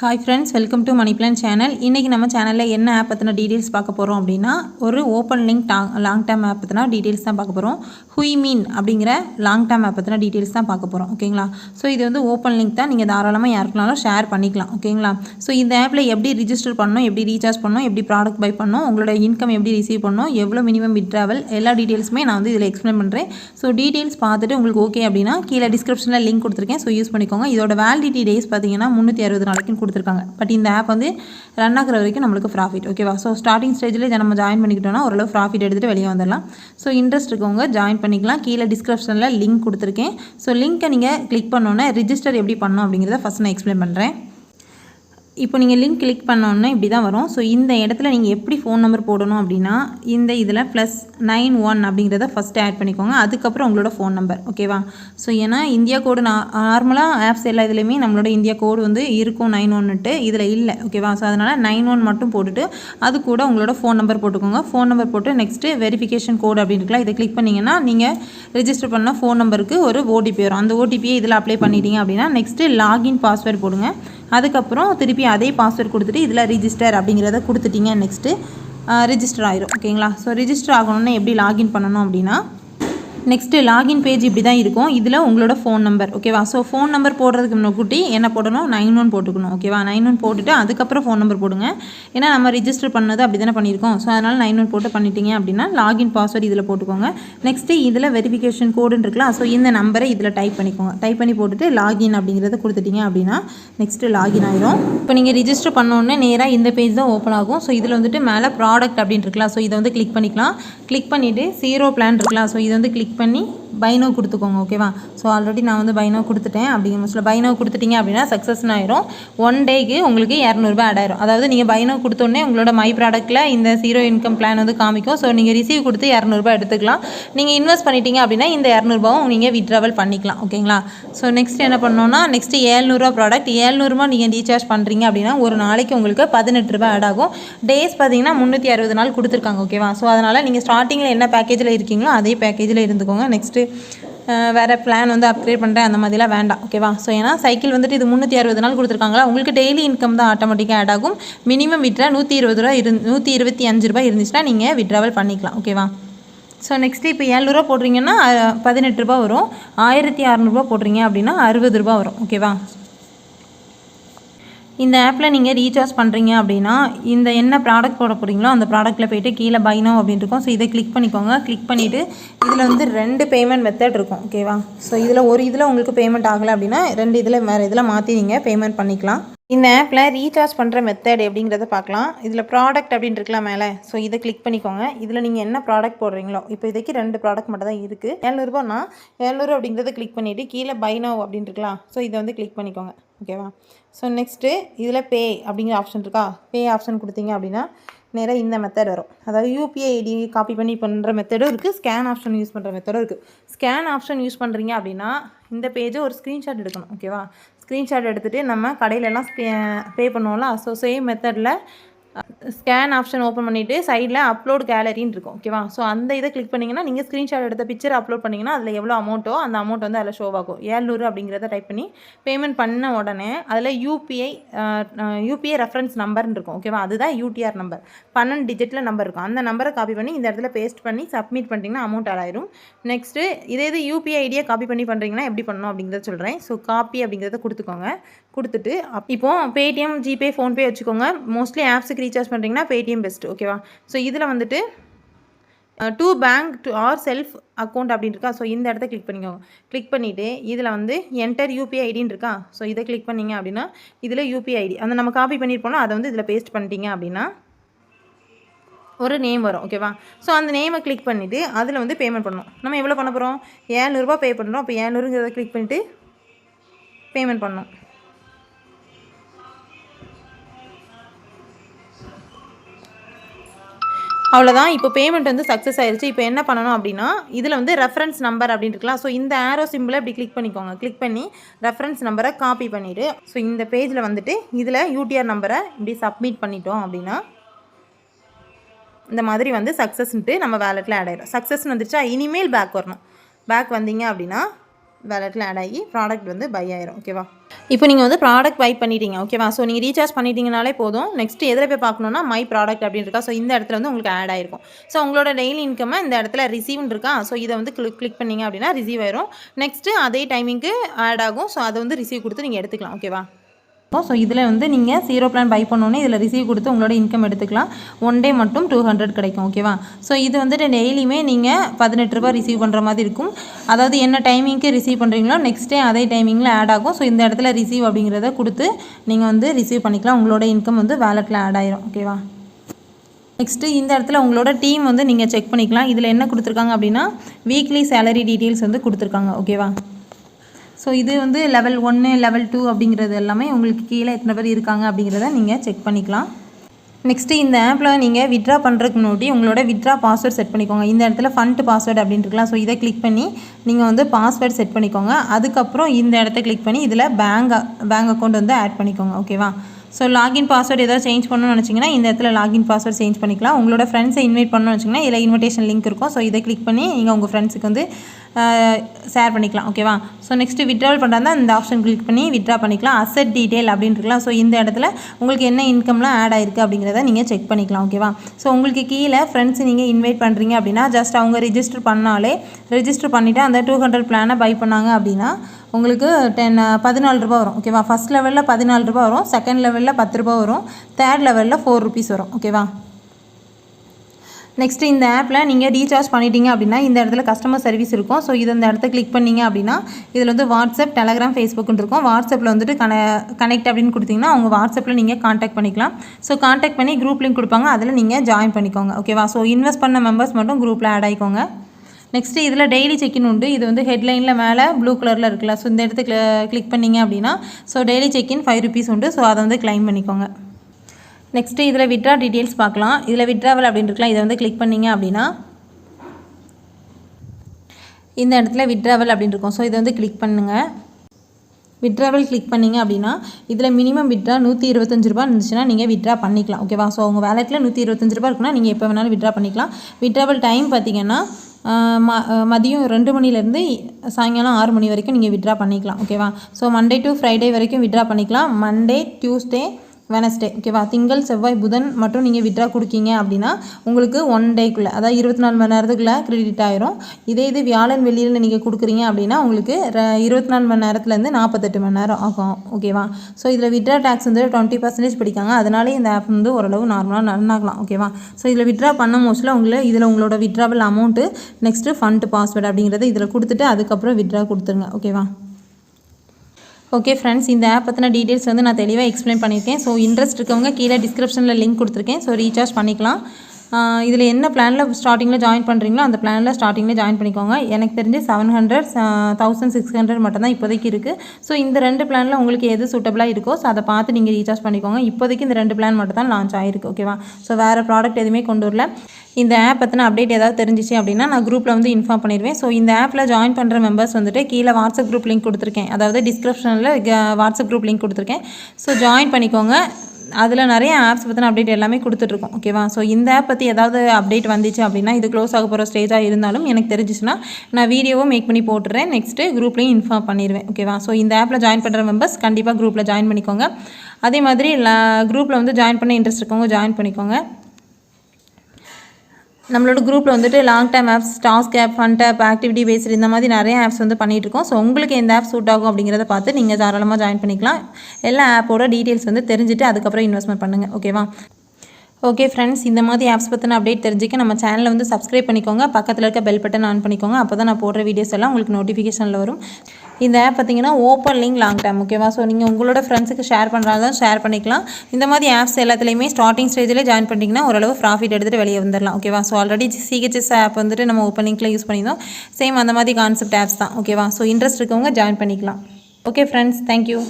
Hi friends welcome to money plan channel இன்றைக்கி நம்ம சேனலில் என்ன ஆப் பற்றின டீட்டெயில்ஸ் பார்க்க போகிறோம் அப்படின்னா ஒரு ஓப்பன் லிங்க் டாங் லாங் டேர்ம் ஆப் பற்றினா டீட்டெயில்ஸ் தான் பார்க்க போகிறோம் ஹுய் மீன் அப்படிங்கிற லாங் டேர்ம் ஆப் பற்றின டீட்டெயில்ஸ் தான் பார்க்க போகிறோம் ஓகேங்களா ஸோ இது வந்து ஓப்பன் லிங்க் தான். நீங்கள் தாராளமாக யாருக்குனாலும் ஷேர் பண்ணிக்கலாம் ஓகேங்களா ஸோ இந்த ஆப்பில் எப்படி ரிஜிஸ்டர் பண்ணணும் எப்படி ரீசார்ஜ் பண்ணணும் எப்படி ப்ராடக்ட் பை பண்ணணும் உங்களோட இன்கம் எப்படி ரிசீவ் பண்ணணும் எவ்வளோ மினிமம் விட்ராவல் எல்லா டீட்டெயில்ஸுமே நான் வந்து இதில் எக்ஸ்பிளைன் பண்ணுறேன் ஸோ டீட்டெயில்ஸ் பார்த்துட்டு உங்களுக்கு ஓகே அப்படின்னா கீழே டிஸ்கிரிப்ஷனில் லிங்க் கொடுத்துருக்கேன். ஸோ யூஸ் பண்ணிக்கோங்க. இதோட வேலிடிட்டி டேஸ் பார்த்தீங்கன்னா முந்நூற்றி அறுபது நாளைக்குன்னு கொடுத்துருக்காங்க. பட் இந்த ஆப் வந்து ரன் ஆகிற வரைக்கும் நம்மளுக்கு ப்ராஃபிட் ஓகேவா ஸோ ஸ்டார்டிங் ஸ்டேஜில் இதை நம்ம ஜாயின் பண்ணிக்கிட்டோம்னா ஓரளவு ப்ராஃபிட் எடுத்துகிட்டு வெளியே வந்துடலாம். ஸோ இன்ட்ரெஸ்ட் இருக்கவங்க ஜாயின் பண்ணிக்கலாம். கீழே டிஸ்கிரிப்ஷனில் லிங்க் கொடுத்துருக்கேன். ஸோ லிங்க்கை நீங்கள் கிளிக் பண்ணோன்னே ரிஜிஸ்டர் எப்படி பண்ணணும் அப்படிங்கிறத ஃபஸ்ட் நான் எக்ஸ்பிளைன் பண்ணுறேன் இப்போ நீங்கள் லிங்க் கிளிக் பண்ணோன்னே இப்படி தான் வரும். ஸோ இந்த இடத்துல நீங்கள் எப்படி ஃபோன் நம்பர் போடணும் அப்படின்னா இந்த இதில் ப்ளஸ் நைன் ஒன் அப்படிங்கிறத ஃபஸ்ட்டு ஆட் பண்ணிக்கோங்க. அதுக்கப்புறம் உங்களோட ஃபோன் நம்பர் ஓகேவா ஸோ ஏன்னா இந்தியா கோடு நான் நார்மலாக ஆப்ஸ் எல்லா இதுலேயுமே நம்மளோட இந்தியா கோடு வந்து இருக்கும் நைன் ஒன்னுட்டு இதில் இல்லை ஓகேவா ஸோ அதனால் நைன் ஒன் மட்டும் போட்டுட்டு அது கூட உங்களோட ஃபோன் நம்பர் போட்டுக்கோங்க. ஃபோன் நம்பர் போட்டு நெக்ஸ்ட்டு வெரிஃபிகேஷன் கோடு அப்படின்னு இருக்கலாம். இதை கிளிக் பண்ணிங்கன்னா நீங்கள் ரிஜிஸ்டர் பண்ண ஃபோன் நம்பருக்கு ஒரு ஓடிபி வரும். அந்த ஓடிபியை இதில் அப்ளை பண்ணிட்டீங்க அப்படின்னா நெக்ஸ்ட்டு லாகின் பாஸ்வேர்டு போடுங்க. அதுக்கப்புறம் திருப்பி அதே பாஸ்வேர்ட் கொடுத்துட்டு இதில் ரிஜிஸ்டர் அப்படிங்கிறத கொடுத்துட்டீங்க நெக்ஸ்ட்டு ரிஜிஸ்டர் ஆயிரும். ஓகேங்களா? ஸோ ரிஜிஸ்டர் ஆகணும்னா எப்படி லாகின் பண்ணணும் அப்படின்னா நெக்ஸ்ட்டு லாகின் பேஜ் இப்படி தான் இருக்கும். இதில் உங்களோட ஃபோன் நம்பர் ஓகேவா ஸோ ஃபோன் நம்பர் போடுறதுக்கு முன்னாடி என்ன போடணும்? நைன் ஒன் போட்டுக்கணும் ஓகேவா நைன் ஒன் போட்டுட்டு அதுக்கப்புறம் ஃபோன் நம்பர் போடுங்க. ஏன்னா நம்ம ரிஜிஸ்டர் பண்ணது அப்படி தானே பண்ணியிருக்கோம். ஸோ அதனால் நைன் ஒன் போட்டு பண்ணிட்டீங்க அப்படின்னா லாகின் பாஸ்வேர்டு இதில் போட்டுக்கோங்க. நெக்ஸ்ட்டு இதில் வெரிஃபிகேஷன் கோடுன்னு இருக்கலாம் ஸோ இந்த நம்பரை இதில் டைப் பண்ணிக்கோங்க. டைப் பண்ணி போட்டுட்டு லாகின் அப்படிங்கிறத கொடுத்துட்டீங்க அப்படின்னா நெக்ஸ்ட்டு லாகின் ஆயிரும். இப்போ நீங்கள் ரிஜிஸ்டர் பண்ணோன்னே நேராக இந்த பேஜ் தான் ஓப்பன் ஆகும். ஸோ இதில் வந்துட்டு மேலே ப்ராடக்ட் அப்படின்னு இருக்கலாம் ஸோ இதை வந்து கிளிக் பண்ணிக்கலாம். கிளிக் பண்ணிவிட்டு ஜீரோ பிளான் இருக்கலாம் ஸோ இதை வந்து கிளிக் பண்ணி பைனோ கொடுத்துக்கோங்க ஓகேவா ஸோ ஆல்ரெடி நான் வந்து பைனோ கொடுத்துட்டேன். அப்படிங்கிற பட்சத்தில் பைனோ கொடுத்துட்டீங்க அப்படின்னா சக்ஸஸ்னு ஆயிரும். ஒன் டேக்கு உங்களுக்கு இரநூறுபா ஆட் ஆயிரும். அதாவது நீங்கள் பைனோ கொடுத்தோடனே உங்களோட மை ப்ராடக்ட்டில் இந்த ஜீரோ இன்கம் பிளான் வந்து காமிக்கும். ஸோ நீங்கள் ரிசீவ் கொடுத்து இரநூறுபா எடுத்துக்கலாம். நீங்கள் இன்வெஸ்ட் பண்ணிட்டீங்க அப்படின்னா இந்த இரநூறுபாவும் நீங்கள் விட்ராவல் பண்ணிக்கலாம் ஓகேங்களா ஸோ நெக்ஸ்ட் என்ன பண்ணோன்னா நெக்ஸ்ட்டு ஏழ்நூறுவா ப்ராடக்ட் ஏழ்நூறுபா நீங்கள் ரீசார்ஜ் பண்ணுறீங்க அப்படின்னா ஒரு நாளைக்கு உங்களுக்கு பதினெட்டு ரூபாய் ஆட் ஆகும். டேஸ் பார்த்தீங்கன்னா முந்நூற்றி அறுபது நாள் கொடுத்துருக்காங்க ஓகேவா ஸோ அதனால் நீங்கள் ஸ்டார்டிங்கில் என்ன பேக்கேஜில் இருக்கீங்களோ அதே பேக்கேஜில் இருந்துக்கோங்க நெக்ஸ்ட்டு வேறு பிளான் வந்து அப்கிரேட் பண்ணுறேன் அந்த மாதிரிலாம் வேண்டாம். ஓகேவா ஸோ ஏன்னா சைக்கிள் வந்துட்டு இது முந்நூற்றி அறுபது நாள் கொடுத்துருக்காங்களா? உங்களுக்கு டெய்லி இன்கம் தான் ஆட்டோமேட்டிக்காக ஆட் ஆகும். மினிமம் விட்ரா நூற்றி இருபது ரூபா இரு நூற்றி இருபத்தி அஞ்சு ரூபாய் இருந்துச்சுன்னா நீங்கள் விட்ராவல் பண்ணிக்கலாம். ஓகேவா ஸோ நெக்ஸ்ட்டு இப்போ ஏழ்நூறுவா போடுறீங்கன்னா பதினெட்டு ரூபா வரும். ஆயிரத்தி அறநூறுபா போடுறீங்க அப்படின்னா அறுபது ரூபா வரும். ஓகேவா இந்த ஆப்பில் நீங்கள் ரீசார்ஜ் பண்ணுறீங்க அப்படின்னா இந்த என்ன ப்ராடக்ட் போட போகிறீங்களோ அந்த ப்ராடக்ட்டில் போயிட்டு கீழே பைனோ அப்படின்னு இருக்கும். ஸோ இதை கிளிக் பண்ணிக்கோங்க. கிளிக் பண்ணிவிட்டு இதில் வந்து ரெண்டு பேமெண்ட் மெத்தட் இருக்கும். ஓகேவா ஸோ இதில் ஒரு இதில் உங்களுக்கு பேமெண்ட் ஆகலை அப்படின்னா ரெண்டு இதில் வேறு இதில் மாற்றி நீங்கள் பேமெண்ட் பண்ணிக்கலாம். இந்த ஆப்பில் ரீசார்ஜ் பண்ணுற மெத்தட் அப்படிங்கிறத பார்க்கலாம். இதில் ப்ராடக்ட் அப்படின்னு இருக்கலாம் மேலே. ஸோ இதை கிளிக் பண்ணிக்கோங்க. இதில் நீங்கள் என்ன ப்ராடக்ட் போடுறீங்களோ இப்போ இதுக்கு ரெண்டு ப்ராடக்ட் மட்டும் தான் இருக்குது ஏழ்நூறுபானா ஏழ்நூறு அப்படிங்கிறத கிளிக் பண்ணிவிட்டு கீழே பைனோ அப்படின்னு இருக்கலாம். ஸோ இதை வந்து கிளிக் பண்ணிக்கோங்க. ஓகேவா ஸோ நெக்ஸ்ட்டு இதில் பே அப்படிங்கிற ஆப்ஷன் இருக்கா? பே ஆப்ஷன் கொடுத்தீங்க அப்படின்னா நேராக இந்த மெத்தட் வரும். அதாவது யூபிஐ ஐடி காப்பி பண்ணி பண்ணுற மெத்தடும் இருக்குது ஸ்கேன் ஆப்ஷன் யூஸ் பண்ணுற மெத்தடும் இருக்குது ஸ்கேன் ஆப்ஷன் யூஸ் பண்ணுறீங்க அப்படின்னா இந்த பேஜை ஒரு ஸ்க்ரீன்ஷாட் எடுக்கணும் ஓகேவா ஸ்க்ரீன்ஷாட் எடுத்துகிட்டு நம்ம கடையிலலாம் பே பண்ணுவோம்ல ஸோ சேம் மெத்தடில் ஸ்கேன் ஆப்ஷன் ஓப்பன் பண்ணிவிட்டு சைடில் அப்லோட் கேலரின்னு இருக்கும் ஓகேவா ஸோ அந்த இதை கிளிக் பண்ணிங்கன்னா நீங்கள் ஸ்க்ரீன்ஷாட் எடுத்த பிக்சர் அப்லோட் பண்ணிங்கன்னா அதில் எவ்வளோ அமௌண்ட்டோ அந்த அமௌண்ட் வந்து அதில் ஷோ ஆகும். ஏழ்நூறு அப்படிங்கிறத டைப் பண்ணி பேமெண்ட் பண்ண உடனே அதில் யூபிஐ யூபிஐ ரெஃபரன்ஸ் நம்பர்னு இருக்கும் ஓகேவா அதுதான் யூடிஆர் நம்பர் பன்னெண்டு டிஜிட்டில் நம்பர் இருக்கும். அந்த நம்பரை காப்பி பண்ணி இந்த இடத்துல பேஸ்ட் பண்ணி சப்மிட் பண்ணிட்டீங்கன்னா அமௌண்ட் ஆட் ஆயிரும். நெக்ஸ்ட்டு இதே இது யூபிஐ ஐடியை காப்பி பண்ணி பண்ணுறீங்கன்னா எப்படி பண்ணணும் அப்படிங்கிறத சொல்கிறேன் ஸோ காப்பி அப்படிங்கிறத கொடுத்துக்கோங்க. கொடுத்துட்டு அப் இப்போ பேடிஎம் ஜிபே ஃபோன்பே வச்சுக்கோங்க. மோஸ்ட்லி ஆப்ஸுக்கு ரீசார்ஜ் பண்ணுறீங்கன்னா பேடிஎம் பெஸ்ட் ஓகேவா ஸோ இதில் வந்துட்டு to bank to or self account அப்படின்னு இருக்கா? ஸோ இந்த இடத்த கிளிக் பண்ணிக்கோங்க. கிளிக் பண்ணிவிட்டு இதில் வந்து என்டர் யூபிஐ ஐடின்னு இருக்கா? ஸோ இதை கிளிக் பண்ணீங்க அப்படின்னா இதில் யூபிஐ ஐடி அந்த நம்ம காப்பி பண்ணியிருப்போம்னா அதை வந்து இதில் பேஸ்ட் பண்ணிட்டீங்க அப்படின்னா ஒரு நேம் வரும் ஓகேவா ஸோ அந்த நேமை கிளிக் பண்ணிவிட்டு அதில் வந்து பேமெண்ட் பண்ணணும். நம்ம எவ்வளோ பண்ண போகிறோம் ஏழ்நூறுபா பே பண்ணுறோம் அப்போ ஏழ்நூறுங்கிறத கிளிக் பண்ணிவிட்டு பேமெண்ட் பண்ணணும். அவ்வளோதான் இப்போ பேமெண்ட் வந்து சக்ஸஸ் ஆயிடுச்சு இப்போ என்ன பண்ணணும் அப்படின்னா இதில் வந்து ரெஃபரன்ஸ் நம்பர் அப்படின்னு இருக்கலாம் ஸோ இந்த ஆரோ சிம்பிளை இப்படி கிளிக் பண்ணிக்கோங்க. கிளிக் பண்ணி ரெஃபரன்ஸ் நம்பரை காப்பி பண்ணிவிட்டு ஸோ இந்த பேஜில் வந்துட்டு இதில் யூடிஆர் நம்பரை இப்படி சப்மிட் பண்ணிட்டோம் அப்படின்னா இந்த மாதிரி வந்து சக்ஸஸ்ன்ட்டு நம்ம வேலெட்டில் ஆட் ஆயிடும் சக்ஸஸ் வந்துருச்சா இனிமேல் பேக் வரணும். பேக் வந்தீங்க அப்படின்னா வேலெட்டில் ஆட் ஆகி ப்ராடக்ட் வந்து பை ஆயிரும் ஓகேவா இப்போ நீங்கள் வந்து ப்ராடக்ட் பை பண்ணிட்டீங்க ஓகேவா ஸோ நீங்கள் ரீசார்ஜ் பண்ணிட்டீங்கனாலே போதும். நெக்ஸ்ட் எதில் போய் பார்க்கணுன்னா மை ப்ராடக்ட் அப்படின்னு இருக்கா? ஸோ இந்த இடத்துல வந்து உங்களுக்கு ஆட் ஆயிருக்கும். ஸோ உங்களோட டெய்லி இன்கம்மை இந்த இடத்துல ரிசீவ்னு இருக்கா? ஸோ இதை வந்து கிளிக் கிளிக் பண்ணீங்க அப்படின்னா ரிசீவ் ஆயிரும். நெக்ஸ்ட்டு அதே டைமிங்க்கு ஆட் ஆகும். ஸோ அதை வந்து ரிசீவ் கொடுத்து நீங்கள் எடுத்துக்கலாம் ஓகேவா ஸோ இதில் வந்து நீங்கள் ஜீரோ பிளான் பை பண்ணோன்னே இதில் ரிசீவ் கொடுத்து உங்களோட இன்கம் எடுத்துக்கலாம். ஒன் டே மட்டும் டூ ஹண்ட்ரட் கிடைக்கும் ஓகேவா ஸோ இது வந்துட்டு டெய்லியுமே நீங்கள் பதினெட்டு ரூபாய் ரிசீவ் பண்ணுற மாதிரி இருக்கும். அதாவது என்ன டைமிங்க்கு ரிசீவ் பண்ணுறீங்களோ நெக்ஸ்ட் டே அதே டைமிங்கில் ஆட் ஆகும். ஸோ இந்த இடத்துல ரிசீவ் அப்படிங்கிறத கொடுத்து நீங்கள் வந்து ரிசீவ் பண்ணிக்கலாம். உங்களோட இன்கம் வந்து வேலெட்டில் ஆட் ஆயிரும் ஓகேவா நெக்ஸ்ட்டு இந்த இடத்துல உங்களோட டீம் வந்து நீங்கள் செக் பண்ணிக்கலாம். இதில் என்ன கொடுத்துருக்காங்க அப்படின்னா வீக்லி சேலரி டீட்டெயில்ஸ் வந்து கொடுத்துருக்காங்க ஓகேவா ஸோ இது வந்து லெவல் ஒன்று லெவல் டூ அப்படிங்கிறது எல்லாமே உங்களுக்கு கீழே எத்தனை பேர் இருக்காங்க அப்படிங்கிறத நீங்கள் செக் பண்ணிக்கலாம். நெக்ஸ்ட்டு இந்த ஆப்பில் நீங்கள் விட்ரா பண்ணுறதுக்கு முன்னாடி உங்களோட விட்ரா பாஸ்வேர்ட் செட் பண்ணிக்கோங்க. இந்த இடத்துல ஃபண்ட் பாஸ்வேர்டு அப்படின்னு இருக்கலாம். ஸோ இதை கிளிக் பண்ணி நீங்கள் வந்து பாஸ்வேர்ட் செட் பண்ணிக்கோங்க. அதுக்கப்புறம் இந்த இடத்த கிளிக் பண்ணி இதில் பேங்க் பேங்க் அக்கௌண்ட் வந்து ஆட் பண்ணிக்கோங்க. ஓகேவா ஸோ லாகின் பாஸ்வேர்டு ஏதாவது சேஞ்ச் பண்ணணும்னு நினச்சிங்கன்னா இந்த இடத்துல லாகின் பாஸ்வேர்ட் சேஞ்ச் பண்ணிக்கலாம். உங்களோட ஃப்ரெண்ட்ஸை இன்வைட் பண்ணணும்னு வச்சிங்கன்னா இதில் இன்விடேஷன் லிங்க் இருக்கும். ஸோ இதை கிளிக் பண்ணி நீங்கள் உங்கள் ஃப்ரெண்ட்ஸுக்கு வந்து ஷேர் பண்ணிக்கலாம் ஓகேவா ஸோ நெக்ஸ்ட்டு விட்ராவல் பண்ணுறதா இந்த ஆப்ஷன் கிளிக் பண்ணி விட்ரா பண்ணிக்கலாம். அசட் டீட்டெயில் அப்படின்னு இருக்கலாம் ஸோ இந்த இடத்துல உங்களுக்கு என்ன இன்கம்லாம் ஆட் ஆயிருக்கு அப்படிங்கிறத நீங்கள் செக் பண்ணிக்கலாம் ஓகேவா ஸோ உங்களுக்கு கீழே ஃப்ரெண்ட்ஸ் நீங்கள் இன்வைட் பண்ணுறீங்க அப்படின்னா ஜஸ்ட் அவங்க ரிஜிஸ்டர் பண்ணாலே ரிஜிஸ்டர் பண்ணிவிட்டு அந்த டூ ஹண்ட்ரட் பிளானை பை பண்ணாங்க அப்படின்னா உங்களுக்கு டென் பதினாலு ரூபா வரும் ஓகேவா ஃபஸ்ட் லெவலில் பதினாலு ரூபா வரும் செகண்ட் லெவலில் பத்து ரூபா வரும் தேர்ட் லெவலில் ஃபோர் ருபீஸ் வரும் ஓகேவா நெக்ஸ்ட்டு இந்த ஆப்பில் நீங்கள் ரீசார்ஜ் பண்ணிட்டீங்க அப்படின்னா இந்த இடத்துல கஸ்டமர் சர்வீஸ் இருக்கும். ஸோ இது இந்த இடத்த கிளிக் பண்ணீங்க அப்படின்னா இதில் வந்து வாட்ஸ்அப் டெலகிராம் ஃபேஸ்புக்குன்னு இருக்கும். வாட்ஸ்அப்பில் வந்துட்டு கன கனெக்ட் அப்படின்னு கொடுத்தீங்கன்னா அவங்க வாட்ஸ்அப்பில் நீங்கள் காண்டாக்ட் பண்ணிக்கலாம். ஸோ காண்டாக்ட் பண்ணி குரூப் லிங்க் கொடுப்பாங்க. அதில் நீங்கள் ஜாயின் பண்ணிக்கோங்க. ஓகேவா ஸோ இன்வெஸ்ட் பண்ண மெம்பர்ஸ் மட்டும் குரூப்பில் ஆட் ஆகிக்கோங்க நெக்ஸ்ட்டு இதில் டெய்லி செக்இன் உண்டு. இது வந்து ஹெட்லைனில் மேலே ப்ளூ கலரில் இருக்குல்ல. ஸோ இந்த இடத்துக்கு கிளிக் பண்ணிங்க அப்படின்னா so daily check in five rupees உண்டு. ஸோ அதை வந்து கிளைம் பண்ணிக்கோங்க. நெக்ஸ்ட்டு இதில் விட்ரா டீட்டெயில்ஸ் பார்க்கலாம். இதில் விட்ராவல் அப்படின்னு இருக்கலாம் இதை வந்து கிளிக் பண்ணிங்க அப்படின்னா இந்த இடத்துல விட்ராவல் அப்படின்னு இருக்கும் ஸோ இதை வந்து கிளிக் பண்ணுங்கள் விட்ராவல் கிளிக் பண்ணிங்க அப்படின்னா இதில் மினிமம் விட்ரா நூற்றி இருபத்தஞ்சு ரூபா இருந்துச்சுன்னா நீங்கள் விட்ரா பண்ணிக்கலாம். ஓகேவா ஸோ உங்கள் வேலெட்டில் நூற்றி இருபத்தஞ்சு ரூபா இருக்குன்னா நீங்கள் எப்போ வேணாலும் விட்ரா பண்ணிக்கலாம். விட்ராவல் டைம் பார்த்தீங்கன்னா ம மதியம் ரெண்டு மணிலேருந்து சாயங்காலம் ஆறு மணி வரைக்கும் நீங்கள் விட்ரா பண்ணிக்கலாம். ஓகேவா ஸோ மண்டே டு ஃப்ரைடே வரைக்கும் விட்ரா பண்ணிக்கலாம். மண்டே டியூஸ்டே வெனஸ்டே ஓகேவா திங்கள் செவ்வாய் புதன் மட்டும் நீங்கள் விட்ரா கொடுக்கீங்க அப்படின்னா உங்களுக்கு ஒன் டேக்குள்ளே அதாவது இருபத்தி நாலு மணி நேரத்துக்குள்ளே கிரெடிட் ஆயிரும். இதே இது வியாழன் வெளியில் நீங்கள் கொடுக்குறீங்க அப்படின்னா உங்களுக்கு இருபத்தி நாலு மணி நேரத்துலேருந்து நாற்பத்தெட்டு மணி நேரம் ஆகும். ஓகேவா ஸோ இதில் விட்ரா டேக்ஸ் வந்து டுவெண்ட்டி பர்சன்டேஜ் பிடிக்காங்க. அதனாலே இந்த ஆப் வந்து ஓரளவு நார்மலாக ரன் ஆகலாம் ஓகேவா ஸோ இதில் விட்ரா பண்ண மோஸ்ட்டில் உங்களை இதில் உங்களோட withdrawal amount next fund password அப்படிங்கிறத இதில் கொடுத்துட்டு அதுக்கப்புறம் விட்ரா கொடுத்துருங்க. ஓகேவா ஓகே ஃப்ரெண்ட்ஸ் இந்த ஆப் பற்றின டீட்டெயில்ஸ் வந்து நான் தெளிவாக எக்ஸ்பிளைன் பண்ணியிருக்கேன். ஸோ இன்ட்ரெஸ்ட் இருக்கவங்க கீழே டிஸ்கிரிப்ஷனில் லிங்க் கொடுத்துருக்கேன். ஸோ ரீசார்ஜ் பண்ணிக்கலாம். இதில் என்ன பிளானில் ஸ்டார்டிங்கில் ஜாயின் பண்ணுறீங்களோ அந்த பிளானில் ஸ்டார்டிங்கில் ஜாயின் பண்ணிக்கோங்க. எனக்கு தெரிஞ்சு seven hundred thousand six hundred மட்டும் தான் இப்போதைக்கு இருக்குது ஸோ இந்த ரெண்டு பிளானில் உங்களுக்கு எது சூட்டபிளாக இருக்கோ ஸோ அதை பார்த்து நீங்கள் ரீசார்ஜ் பண்ணிக்கோங்க. இப்போதைக்கு இந்த ரெண்டு பிளான் மட்டும் தான் லான்ச் ஆயிருக்கு ஓகேவா ஸோ வேறு ப்ராடக்ட் எதுவுமே கொண்டு வரல. இந்த ஆப் பற்றின அப்டேட் ஏதாவது தெரிஞ்சிச்சு அப்படின்னா நான் குரூப்பில் வந்து இன்ஃபார்ம் பண்ணிடுவேன். ஸோ இந்த ஆப்பில் ஜாயின் பண்ணுற மெம்பர்ஸ் வந்துட்டு கீழே வாட்ஸ்அப் குரூப் லிங்க் கொடுத்துருக்கேன். அதாவது டிஸ்கிரிப்ஷனில் வாட்ஸ்அப் குரூப் லிங்க் கொடுத்துருக்கேன். ஸோ ஜாயின் பண்ணிக்கோங்க. அதில் நிறைய ஆப்ஸ் பற்றின அப்டேட் எல்லாமே கொடுத்துட்ருக்கோம் ஓகேவா ஸோ இந்த ஆப் பற்றி ஏதாவது அப்டேட் வந்துச்சு அப்படின்னா இது க்ளோஸ் ஆக போகிற ஸ்டேஜாக இருந்தாலும் எனக்கு தெரிஞ்சிச்சுன்னா நான் வீடியோவும் மேக் பண்ணி போட்டுறேன். நெக்ஸ்ட்டு குரூப்லேயும் இன்ஃபார்ம் பண்ணிடுவேன் ஓகேவா ஸோ இந்த ஆப்பில் ஜாயின் பண்ணுற மெம்பர்ஸ் கண்டிப்பாக குரூப்பில் ஜாயின் பண்ணிக்கோங்க. அதே மாதிரி குரூப்பில் வந்து ஜாயின் பண்ண இன்ட்ரெஸ்ட் இருக்கவங்க ஜாயின் பண்ணிக்கோங்க. நம்மளோட குரூப்பில் வந்துட்டு long time apps task app fund tap activity based இந்த மாதிரி நிறைய ஆப்ஸ் வந்து பண்ணிகிட்ருக்கோம் ஸோ உங்களுக்கு எந்த ஆப் சூட் ஆகும் அப்படிங்கிறத பார்த்து நீங்கள் தாராளமாக ஜாயின் பண்ணிக்கலாம். எல்லா ஆப்போட டீட்டெயில்ஸ் வந்து தெரிஞ்சுட்டு அதுக்கப்புறம் இன்வெஸ்ட்மெண்ட் பண்ணுங்கள் ஓகேவா ஓகே ஃப்ரெண்ட்ஸ் இந்த மாதிரி ஆப்ஸ் பற்றின அப்டேட் தெரிஞ்சுக்க நம்ம சேனலை வந்து சப்ஸ்கிரைப் பண்ணிக்கோங்க. பக்கத்தில் இருக்க பெல் பட்டன் ஆன் பண்ணிக்கோங்க. அப்போ தான் நான் போடுற வீடியோஸ் எல்லாம் உங்களுக்கு நோட்டிஃபிகேஷனில் வரும். இந்த ஆப் பார்த்தீங்கன்னா ஓப்பன் லிங்க் லாங் டைம் ஓகேவா ஸோ நீங்கள் உங்களோட ஃப்ரெண்ட்ஸுக்கு ஷேர் பண்ணுறாங்க ஷேர் பண்ணிக்கலாம். இந்த மாதிரி ஆப்ஸ் எல்லாத்துலேயுமே ஸ்டார்டிங் ஸ்டேஜில் ஜாயின் பண்ணிங்கன்னா ஓரளவு ப்ராஃபிட் எடுத்துகிட்டு வெளியே வந்துடலாம் ஓகேவா ஸோ ஆல்ரெடி சிஹெச்எஸ் ஆப் வந்துட்டு நம்ம ஓப்பன் யூஸ் பண்ணியிருந்தோம். சேம் அந்த மாதிரி கான்செப்ட் ஆப்ஸ் தான் ஓகேவா ஸோ இன்ட்ரெஸ்ட் இருக்கவங்க ஜாயின் பண்ணிக்கலாம். Okay friends thank you